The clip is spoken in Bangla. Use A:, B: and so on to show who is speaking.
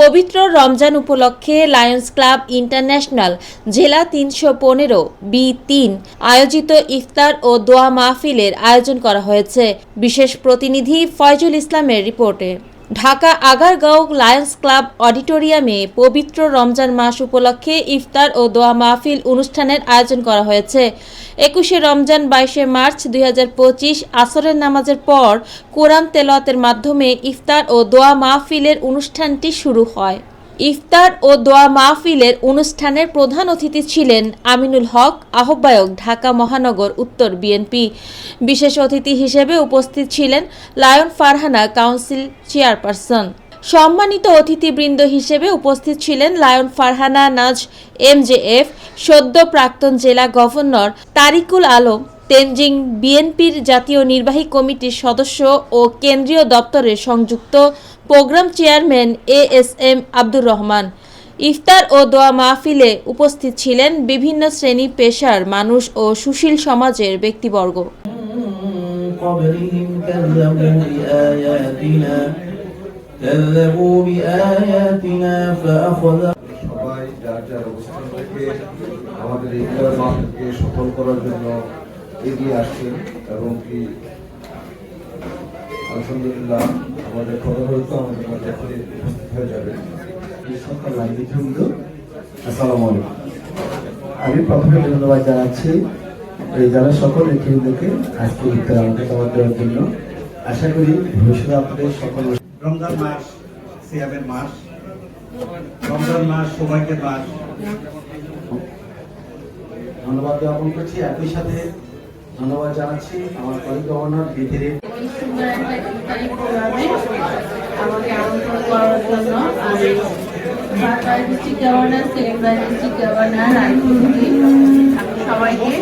A: পবিত্র রমজান উপলক্ষে লায়ন্স ক্লাব ইন্টারন্যাশনাল, জেলা তিনশো পনেরো, বি তিন, আয়োজিত ইফতার ও দোয়া মাহফিলের আয়োজন করা হয়েছে। বিশেষ প্রতিনিধি ফয়জুল ইসলামের রিপোর্টে। ঢাকা আগারগাঁও লায়ন্স ক্লাব অডিটোরিয়ামে পবিত্র রমজান মাস উপলক্ষে ইফতার ও দোয়া মাহফিল অনুষ্ঠানের আয়োজন করা হয়েছে। একুশে রমজান, বাইশে মার্চ দুই হাজার পঁচিশ আসরের নামাজের পর কোরআন তেলাওয়াতের মাধ্যমে ইফতার ও দোয়া মাহফিলের অনুষ্ঠানটি শুরু হয়। ইফতার ও দোয়া মাহফিলের অনুষ্ঠানের প্রধান অতিথি ছিলেন আমিনুল হক, আহ্বায়ক ঢাকা মহানগর, উত্তর বিএনপি। বিশেষ অতিথি হিসেবে উপস্থিত ছিলেন লায়ন ফারহানা কাউন্সিল চেয়ারপারসন। সম্মানিত অতিথিবৃন্দ হিসেবে উপস্থিত ছিলেন লায়ন ফারহানা, নাজ এমজেএফ, সদ্য প্রাক্তন জেলা গভর্নর তারিকুল আলম, তেনজিং বিএনপির জাতীয় নির্বাহী কমিটির সদস্য ও কেন্দ্রীয় দপ্তরের সংযুক্ত programme chairman A S M Abdur Rahman. ইফতার ও দোয়া মাহফিলে উপস্থিত ছিলেন বিভিন্ন শ্রেণি পেশার মানুষ ও সুশীল সমাজের ব্যক্তিবর্গ।
B: كذبوا بآياتنا كذبوا بآياتنا فأخذ
C: সবাই যার যার অবস্থান থেকে আমাদের এই ইফতার মাহফিলকে সফল করার জন্য এগিয়ে আসছেন এবং কি আলহামদুলিল্লাহ আমাদের খবর হয়তো আমাদের মধ্যে এখনই উপস্থিত হয়ে যাবে
D: সকল রাজনীতিবৃন্দ আসসালামু আলাইকুম আমি প্রথমে ধন্যবাদ জানাচ্ছি এই যারা সকল নেতৃবৃন্দকে আজকে ইফতার আমাকে খাবার দেওয়ার জন্য আশা করি ভবিষ্যতে আপনাদের সকল
E: রমজান মাস সিয়ামের মাস রমজান মাস সৌভাগ্যের মাস।
D: ধন্যবাদ জ্ঞাপন করছি। একই সাথে ধন্যবাদ জানাচ্ছি আমার কলিগ গভর্নর বিধির।
F: এই সুন্দর একটা আমাকে আমন্ত্রণ করার জন্য আমি district governor second district governor Raipur সবাইকে